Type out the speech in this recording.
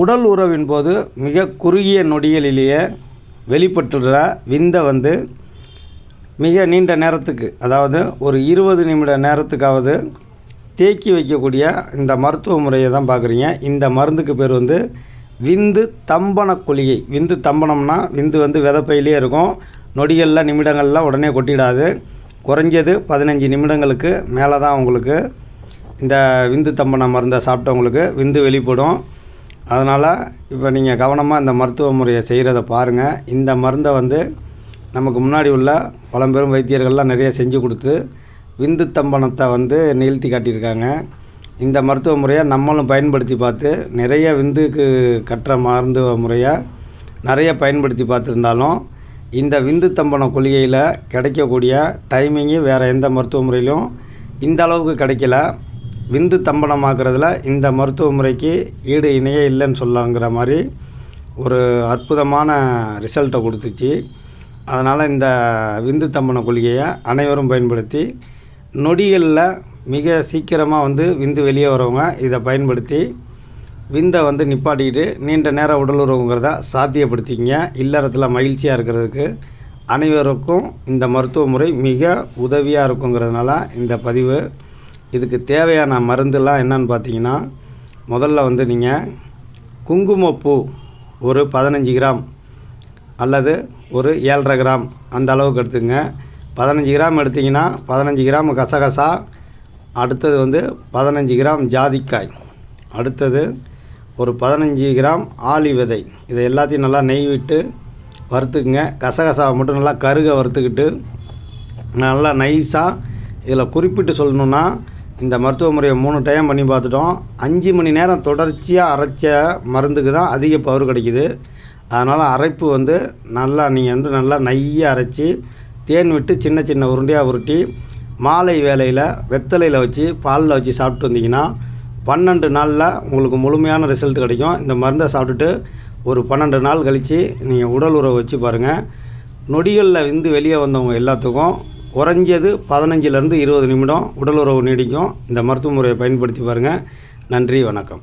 உடல் உறவின் போது மிக குறுகிய நொடிகளிலேயே வெளிப்பட்டுடுற விந்தை வந்து மிக நீண்ட நேரத்துக்கு அதாவது ஒரு இருபது நிமிட நேரத்துக்காவது தேக்கி வைக்கக்கூடிய இந்த மருத்துவ முறையை தான் பார்க்குறீங்க. இந்த மருந்துக்கு பேர் வந்து விந்து தம்பன குளிகை. விந்து தம்பனம்னா விந்து வந்து விதப்பையிலே இருக்கும். நொடிகளில் நிமிடங்களில் உடனே கொட்டிடாது. குறைஞ்சது பதினஞ்சு நிமிடங்களுக்கு மேலே தான் உங்களுக்கு இந்த விந்து தம்பன மருந்தை சாப்பிட்டவங்களுக்கு விந்து வெளிப்படும். அதனால் இப்போ நீங்கள் கவனமாக இந்த மருத்துவ முறையை செய்கிறத பாருங்கள் இந்த மருந்தை வந்து நமக்கு முன்னாடி உள்ள பழம்பெரும் வைத்தியர்கள்லாம் நிறைய செஞ்சு கொடுத்து விந்து தம்பனத்தை வந்து நிகழ்த்தி காட்டியிருக்காங்க. இந்த மருத்துவ முறையை நம்மளும் பயன்படுத்தி பார்த்து நிறைய விந்துக்கு கட்டுற மருத்துவ முறையை நிறைய பயன்படுத்தி பார்த்துருந்தாலும் இந்த விந்து தம்பன கொள்கையில் கிடைக்கக்கூடிய டைமிங்கு வேறு எந்த மருத்துவ முறையிலும் இந்த அளவுக்கு கிடைக்கல. விந்து தம்பனமாக்குறதுல இந்த மருத்துவ முறைக்கு ஈடு இணையே இல்லைன்னு சொல்லலாங்கிற மாதிரி ஒரு அற்புதமான ரிசல்ட்டை கொடுத்துச்சு. அதனால் இந்த விந்து தம்பன கொள்கையை அனைவரும் பயன்படுத்தி நொடிகளில் மிக சீக்கிரமாக வந்து விந்து வெளியே வரவங்க இதை பயன்படுத்தி விந்தை வந்து நிப்பாட்டிக்கிட்டு நீண்ட நேரம் உடலுறவுங்கிறத சாத்தியப்படுத்திக்கிங்க. இல்லறத்தில் மகிழ்ச்சியாக இருக்கிறதுக்கு அனைவருக்கும் இந்த மருத்துவ முறை மிக உதவியாக இருக்குங்கிறதுனால இந்த பதிவு இதுக்கு தேவையான மருந்துலாம் என்னன்னு பார்த்தீங்கன்னா முதல்ல வந்து நீங்கள் குங்குமப்பூ ஒரு பதினஞ்சு கிராம் அல்லது ஒரு ஏழரை கிராம் அந்த அளவுக்கு எடுத்துங்க பதினஞ்சு கிராம் எடுத்திங்கன்னா பதினஞ்சு கிராம் கசகசா அடுத்தது வந்து பதினஞ்சு கிராம் ஜாதிக்காய் அடுத்தது ஒரு பதினஞ்சு கிராம் ஆலி விதை. இதை எல்லாத்தையும் நல்லா நெய் விட்டு வறுத்துக்குங்க. கசகசாவை மட்டும் நல்லா கருக வறுத்துக்கிட்டு நல்லா நைஸாக இதில் குறிப்பிட்டு சொல்லணுன்னா இந்த மருத்துவ முறையை மூணு டைம் பண்ணி பார்த்துட்டோம். அஞ்சு மணி நேரம் தொடர்ச்சியாக அரைச்ச மருந்துக்கு தான் அதிக பவர் கிடைக்குது. அதனால் அரைப்பு வந்து நல்லா நீங்கள் வந்து நல்லா நையாக அரைச்சி தேன் விட்டு சின்ன சின்ன உருண்டையாக உருட்டி மாலை வேலையில் வெத்தலையில் வச்சு பாலில் வச்சு சாப்பிட்டு வந்தீங்கன்னா பன்னெண்டு நாளில் உங்களுக்கு முழுமையான ரிசல்ட் கிடைக்கும். இந்த மருந்தை சாப்பிட்டுட்டு ஒரு பன்னெண்டு நாள் கழித்து நீங்கள் உடல் உறவு வச்சு பாருங்கள் நொடிகளில் விந்து வெளியே வந்தவங்க எல்லாத்துக்கும் குறைஞ்சது பதினஞ்சுலேருந்து இருபது நிமிடம் உடல் உறவு நீடிக்கும். இந்த மருத்துவ முறையை பயன்படுத்தி பாருங்கள் நன்றி வணக்கம்.